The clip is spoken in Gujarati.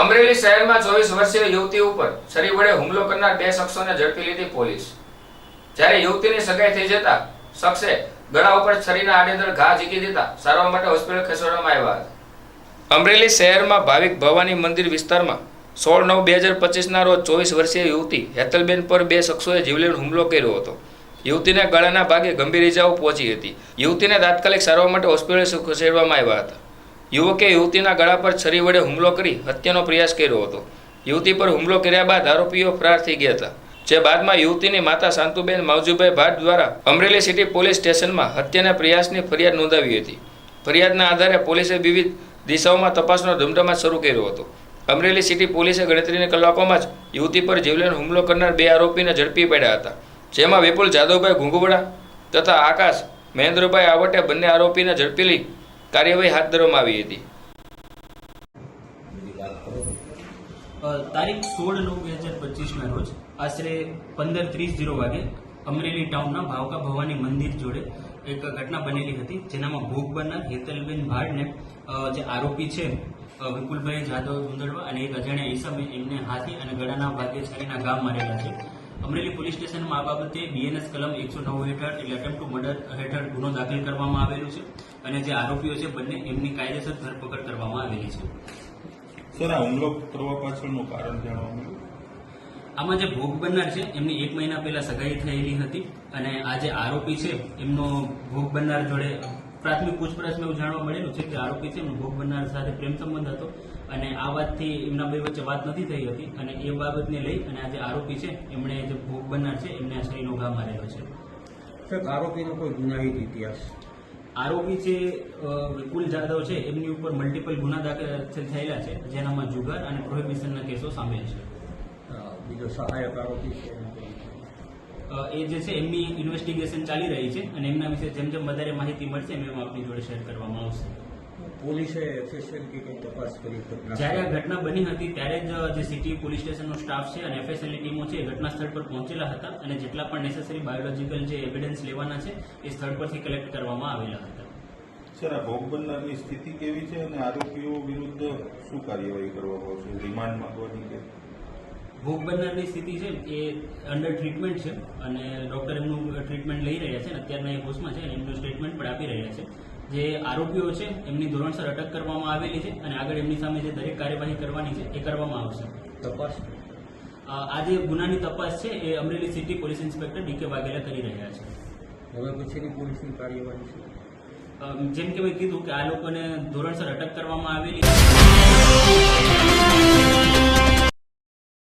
અમરેલી શહેરમાં ચોવીસ વર્ષીય યુવતી ઉપર છરી વડે હુમલો કરનાર બે શખ્સોને ઝડપી લીધી પોલીસ. જ્યારે યુવતીની સગાઈ થઈ જતા શખ્સે ગળા ઉપર છરીના આડેધડ ઘા ઝીકી દેતા સારવાર માટે હોસ્પિટલ ખસેડવામાં આવ્યા હતા. અમરેલી શહેરમાં ભાવિક ભવાની મંદિર વિસ્તારમાં સોળ નવ બે હજાર પચીસના રોજ ચોવીસ વર્ષીય યુવતી હેતલબેન પર બે શખ્સોએ જીવલેણ હુમલો કર્યો હતો. યુવતીને ગળાના ભાગે ગંભીર ઇજાઓ પહોંચી હતી. યુવતીને તાત્કાલિક સારવાર માટે હોસ્પિટલ ખસેડવામાં આવ્યા હતા. યુવકે યુવતીના ગળા પર છરી વડે હુમલો કરી હત્યાનો પ્રયાસ કર્યો હતો. યુવતી પર હુમલો કર્યા બાદ આરોપીઓ ફરાર થઈ ગયા હતા. જે બાદમાં યુવતીની માતા શાંતુબેન માવજુભાઈ ભાટ દ્વારા અમરેલી સિટી પોલીસ સ્ટેશનમાં હત્યાના પ્રયાસની ફરિયાદ નોંધાવી હતી. ફરિયાદના આધારે પોલીસે વિવિધ દિશાઓમાં તપાસનો ધમધમાટ શરૂ કર્યો હતો. અમરેલી સિટી પોલીસે ગણતરીની કલાકોમાં જ યુવતી પર જીવલેણ હુમલો કરનાર બે આરોપીને ઝડપી પડ્યા હતા. જેમાં વિપુલ જાદવભાઈ ઘુંઘવડા તથા આકાશ મહેન્દ્રભાઈ આવટે બંને આરોપીને ઝડપી લઈ કાર્યવાહી હાથ ધરવામાં આવી હતી. તારીખ સોળ નવ બે હજાર પચીસના રોજ આશરે પંદર ત્રીસ જીરો વાગે અમરેલી ટાઉનના ભાવકા ભવાની મંદિર જોડે એક ઘટના બનેલી હતી, જેનામાં ભોગ બનનાર હેતલબેન ભાડને જે આરોપી છે વિપુલભાઈ જાદવ ગુંદડવા અને એક અજાણ્યા ઈસમે એમને હાથી અને ગળાના ભાગે છરીના ગામ મારેલા છે. અમરેલી પોલીસ સ્ટેશનમાં આ બાબતે બીએનએસ કલમ એકસો નવ હેઠળ એટલે અટેમ્પ ટુ મર્ડર હેઠળ ગુનો દાખલ કરવામાં આવેલો છે અને જે આરોપીઓ છે બંને એમની કાયદેસર ધરપકડ કરવામાં આવેલી છે. સર આ હુમલો કરવા પાછળનું કારણ જાણવા મળ્યું? આમાં જે ભોગ બનનાર છે એમની એક મહિના પહેલા સગાઈ થયેલી હતી અને આ જે આરોપી છે એમનો ભોગ બનનાર જોડે પ્રાથમિક પૂછપરછમાં એવું જાણવા મળેલું છે કે આરોપી છે એમનો ભોગ બનનાર સાથે પ્રેમ સંબંધ હતો અને આ વાતથી એમના બે વચ્ચે વાત નથી થઈ હતી અને એ બાબતને લઈ અને આ જે આરોપી છે એમણે જે ભોગ બનનાર છે એમને આ શરીરનો ઘા મારેલો છે. સાહેબ આરોપીનો કોઈ ગુનાહિત ઇતિહાસ? આરોપી છે વિપુલ જાદવ છે એમની ઉપર મલ્ટિપલ ગુના દાખલ થયેલા છે જેનામાં જુગાર અને પ્રોહિબિશનના કેસો સામેલ છે. બીજો સહાયક આરોપી છે એ જે છે એમની ઇન્વેસ્ટિગેશન ચાલી રહી છે અને એમના વિશે જેમ જેમ વધારે માહિતી મળશે એમ એમ આપની જોડે શેર કરવામાં આવશે. પોલીસે એફએસએલ કે કંઈ તપાસ કરી જ્યારે આ ઘટના બની હતી ત્યારે જ જે સિટી પોલીસ સ્ટેશનનો સ્ટાફ છે અને એફએસએલની ટીમો છે એ ઘટના સ્થળ પર પહોંચેલા હતા અને જેટલા પણ નેસેસરી બાયોલોજીકલ જે એવિડન્સ લેવાના છે એ સ્થળ પરથી કલેક્ટ કરવામાં આવેલા હતા. સર આ ભોગ બનનારની સ્થિતિ કેવી છે અને આરોપીઓ વિરુદ્ધ શું કાર્યવાહી કરવામાં આવશે? રિમાન્ડ માંગવાની કે ભોગ બનનારની સ્થિતિ છે એ અંડર ટ્રીટમેન્ટ છે અને ડોક્ટર એમનું ટ્રીટમેન્ટ લઈ રહ્યા છે અને અત્યારના એ હોસ્ટમાં છે એમનું સ્ટેટમેન્ટ પણ આપી રહ્યા છે. જે આરોપીઓ છે એમની ધોરણસર અટક કરવામાં આવેલી છે અને આગળ એમની સામે જે દરેક કાર્યવાહી કરવાની છે એ કરવામાં આવશે. તપાસ? આ જે ગુનાની તપાસ છે એ Amreli city police inspector DK Vaghela કરી રહ્યા છે. હવે પછીની પોલીસની કાર્યવાહી છે જેમ કે મેં કીધું કે આ લોકોને ધોરણસર અટક કરવામાં આવેલી છે.